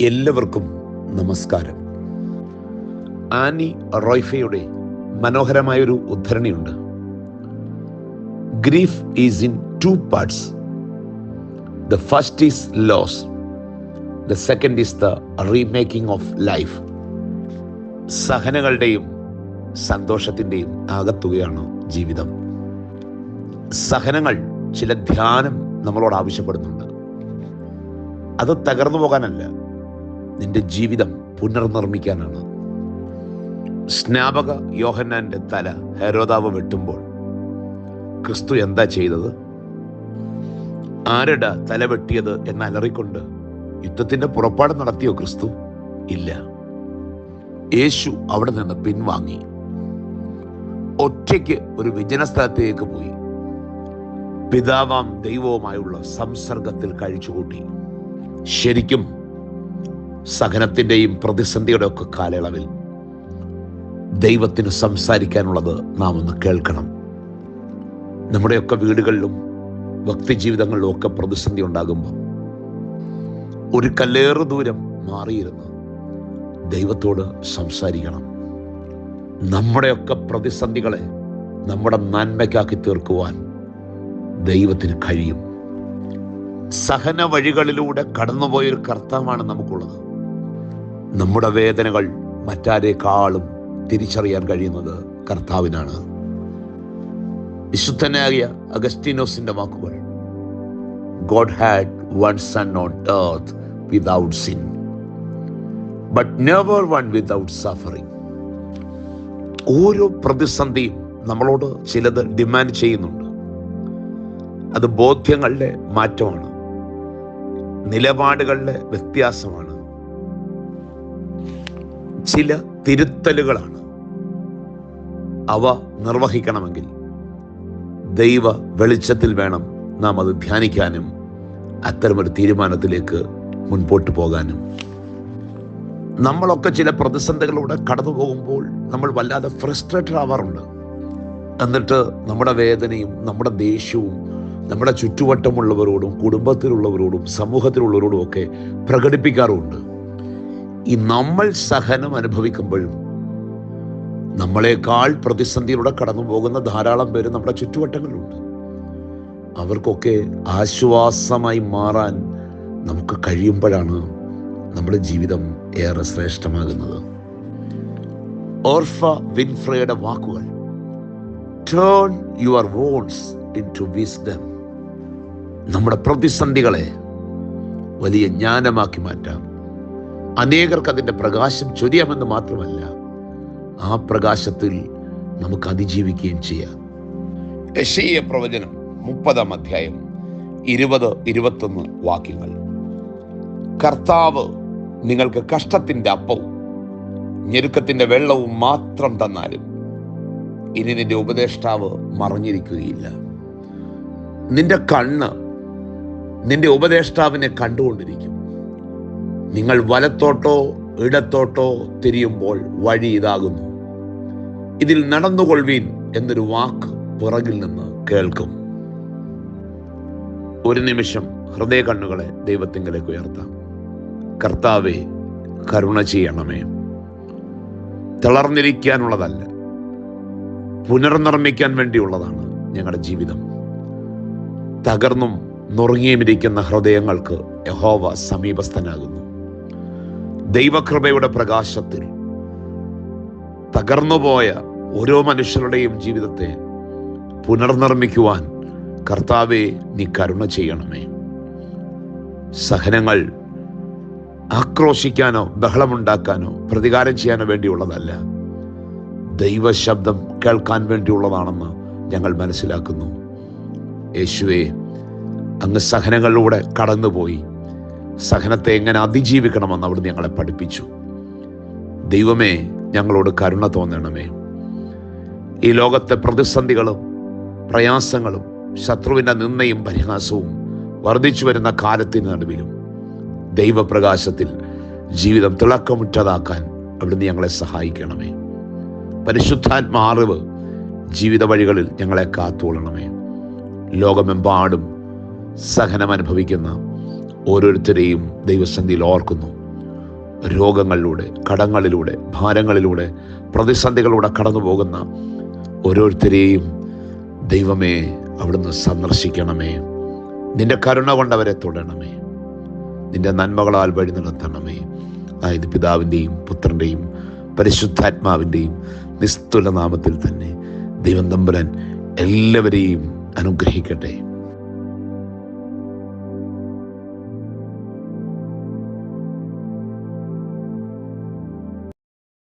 എല്ലാവർക്കും നമസ്കാരം. ആനി റോയ്ഫയുടെ മനോഹരമായൊരു ഉദ്ധരണിയുണ്ട്. Grief is in two parts the first is loss the second is the remaking of life സഹനങ്ങളുടെയും സന്തോഷത്തിന്റെയും ആകത്തുകയാണ് ജീവിതം. സഹനങ്ങൾ ചില ധ്യാനം നമ്മളോട് ആവശ്യപ്പെടുന്നുണ്ട്. അത് തകർന്നു പോകാനല്ല. നിന്റെ ജീവിതം പുനർനിർമ്മിക്കാനാണ്. സ്നാപക യോഹന്നാന്റെ തല ഹെരോദാവ് വെട്ടുമ്പോൾ ക്രിസ്തു എന്താ ചെയ്തത്? ആരുടെ തല വെട്ടിയത് എന്ന് അലറിക്കൊണ്ട് യുദ്ധത്തിന്റെ പുറപ്പാട് നടത്തിയോ ക്രിസ്തു? ഇല്ല. യേശു അവിടെ നിന്ന് പിൻവാങ്ങി. ഒറ്റയ്ക്ക് ഒരു വിജന സ്ഥലത്തേക്ക് പോയി. പിതാവാം ദൈവവുമായുള്ള സംസർഗത്തിൽ കഴിച്ചുകൂട്ടി. ശരിക്കും സഹനത്തിന്റെയും പ്രതിസന്ധിയുടെ ഒക്കെ കാലയളവിൽ ദൈവത്തിന് സംസാരിക്കാനുള്ളത് നാം ഒന്ന് കേൾക്കണം. നമ്മുടെയൊക്കെ വീടുകളിലും ഭക്തി ജീവിതങ്ങളിലും ഒക്കെ പ്രതിസന്ധി ഉണ്ടാകുമ്പോൾ ഒരു കല്ലേറു ദൂരം മാറിയിരുന്ന് ദൈവത്തോട് സംസാരിക്കണം. നമ്മുടെയൊക്കെ പ്രതിസന്ധികളെ നമ്മുടെ നന്മയ്ക്കാക്കി തീർക്കുവാൻ ദൈവത്തിന് കഴിയും. സഹന വഴികളിലൂടെ കടന്നുപോയൊരു കർത്താവാണ് നമുക്കുള്ളത്. നമ്മുടെ വേദനകൾ മറ്റാരേക്കാളും തിരിച്ചറിയാൻ കഴിയുന്നത് കർത്താവിനാണ്. വിശുദ്ധനായ അഗസ്റ്റിനോസിന്റെ വാക്കുകൾ God had one son on earth without sin but never one without suffering ഓരോ പ്രതിസന്ധിയും നമ്മളോട് ചിലത് ഡിമാൻഡ് ചെയ്യുന്നുണ്ട്. അത് ബോധ്യങ്ങളുടെ മാറ്റമാണ്. നിലപാടുകളുടെ വ്യത്യാസമാണ്. ചില തിരുത്തലുകളാണ്. അവ നിർവഹിക്കണമെങ്കിൽ ദൈവ വെളിച്ചത്തിൽ വേണം നാം അത് ധ്യാനിക്കാനും അത്തരമൊരു തീരുമാനത്തിലേക്ക് മുൻപോട്ട് പോകാനും. നമ്മളൊക്കെ ചില പ്രതിസന്ധികളിലൂടെ കടന്നു പോകുമ്പോൾ നമ്മൾ വല്ലാതെ ഫ്രസ്ട്രേറ്റഡ് ആവാറുണ്ട്. എന്നിട്ട് നമ്മുടെ വേദനയും നമ്മുടെ ദേഷ്യവും നമ്മുടെ ചുറ്റുവട്ടമുള്ളവരോടും കുടുംബത്തിലുള്ളവരോടും സമൂഹത്തിലുള്ളവരോടും ഒക്കെ പ്രകടിപ്പിക്കാറുമുണ്ട്. ഈ നമ്മൾ സഹനം അനുഭവിക്കുമ്പോഴും നമ്മളെക്കാൾ പ്രതിസന്ധിയിലൂടെ കടന്നു പോകുന്ന ധാരാളം പേര് നമ്മുടെ ചുറ്റുവട്ടങ്ങളിലുണ്ട്. അവർക്കൊക്കെ ആശ്വാസമായി മാറാൻ നമുക്ക് കഴിയുമ്പോഴാണ് നമ്മുടെ ജീവിതം ഏറെ ശ്രേഷ്ഠമാകുന്നത്. ഓർഫ വിൻഫ്രയുടെ വാക്കുകൾ turn your wounds into wisdom നമ്മുടെ പ്രതിസന്ധികളെ വലിയ ജ്ഞാനമാക്കി മാറ്റാം. അനേകർക്ക് അതിന്റെ പ്രകാശം ചൊരിയാമെന്ന് മാത്രമല്ല ആ പ്രകാശത്തിൽ നമുക്ക് അതിജീവിക്കുകയും ചെയ്യാം. യശീയ പ്രവചനം മുപ്പതാം അധ്യായം ഇരുപത് ഇരുപത്തൊന്ന് വാക്യങ്ങൾ. കർത്താവ് നിങ്ങൾക്ക് കഷ്ടത്തിന്റെ അപ്പവും ഞെരുക്കത്തിന്റെ വെള്ളവും മാത്രം തന്നാലും ഇനി നിന്റെ ഉപദേഷ്ടാവ് മറഞ്ഞിരിക്കുകയില്ല. നിന്റെ കണ്ണ് നിന്റെ ഉപദേഷ്ടാവിനെ കണ്ടുകൊണ്ടിരിക്കും. നിങ്ങൾ വലത്തോട്ടോ ഇടത്തോട്ടോ തിരിയുമ്പോൾ വഴി ഇതാകുന്നു. ഇതിൽ നടന്നുകൊള്ളുവീൻ എന്നൊരു വാക്ക് പുറകിൽ നിന്ന് കേൾക്കും. ഒരു നിമിഷം ഹൃദയ കണ്ണുകളെ ദൈവത്തിങ്കിലേക്ക് ഉയർത്താം. കർത്താവെ കരുണ ചെയ്യണമേ. തളർന്നിരിക്കാനുള്ളതല്ല പുനർനിർമ്മിക്കാൻ വേണ്ടിയുള്ളതാണ് ഞങ്ങളുടെ ജീവിതം. തകർന്നും നുറുങ്ങിയുമിരിക്കുന്ന ഹൃദയങ്ങൾക്ക് യഹോവ സമീപസ്ഥനാകുന്നു. ദൈവകൃപയുടെ പ്രകാശത്തിൽ തകർന്നുപോയ ഓരോ മനുഷ്യരുടെയും ജീവിതത്തെ പുനർനിർമ്മിക്കുവാൻ കർത്താവെ നീ കരുണ ചെയ്യണമേ. സഹനങ്ങൾ ആക്രോശിക്കാനോ ബഹളമുണ്ടാക്കാനോ പ്രതികാരം ചെയ്യാനോ വേണ്ടിയുള്ളതല്ല. ദൈവശബ്ദം കേൾക്കാൻ വേണ്ടിയുള്ളതാണെന്ന് ഞങ്ങൾ മനസ്സിലാക്കുന്നു. യേശുവെ അങ്ങ് സഹനങ്ങളിലൂടെ കടന്നുപോയി. സഹനത്തെ എങ്ങനെ അതിജീവിക്കണമെന്ന് അവിടുന്ന് ഞങ്ങളെ പഠിപ്പിച്ചു. ദൈവമേ ഞങ്ങളോട് കരുണ തോന്നണമേ. ഈ ലോകത്തെ പ്രതിസന്ധികളും പ്രയാസങ്ങളും ശത്രുവിന്റെ നിന്നയും പരിഹാസവും വർദ്ധിച്ചു വരുന്ന കാലത്തിന് നടുവിലും ദൈവപ്രകാശത്തിൽ ജീവിതം തിളക്കമുറ്റതാക്കാൻ അവിടുന്ന് ഞങ്ങളെ സഹായിക്കണമേ. പരിശുദ്ധാത്മാ അറിവ് ജീവിത വഴികളിൽ ഞങ്ങളെ കാത്തോളണമേ ലോകമെമ്പാടും സഹനം അനുഭവിക്കുന്ന ഓരോരുത്തരെയും ദൈവസന്ധിയിൽ ഓർക്കുന്നു. രോഗങ്ങളിലൂടെ കടങ്ങളിലൂടെ ഭാരങ്ങളിലൂടെ പ്രതിസന്ധികളിലൂടെ കടന്നു പോകുന്ന ഓരോരുത്തരെയും ദൈവമേ അവിടുന്ന് സന്ദർശിക്കണമേ. നിന്റെ കരുണ കൊണ്ടവരെ തൊടണമേ. നിന്റെ നന്മകളാൽ വഴി നടത്തണമേ. അതായത് പിതാവിന്റെയും പുത്രന്റെയും പരിശുദ്ധാത്മാവിന്റെയും നിസ്തുല നാമത്തിൽ തന്നെ ദൈവം തമ്പുരൻ എല്ലാവരെയും അനുഗ്രഹിക്കട്ടെ.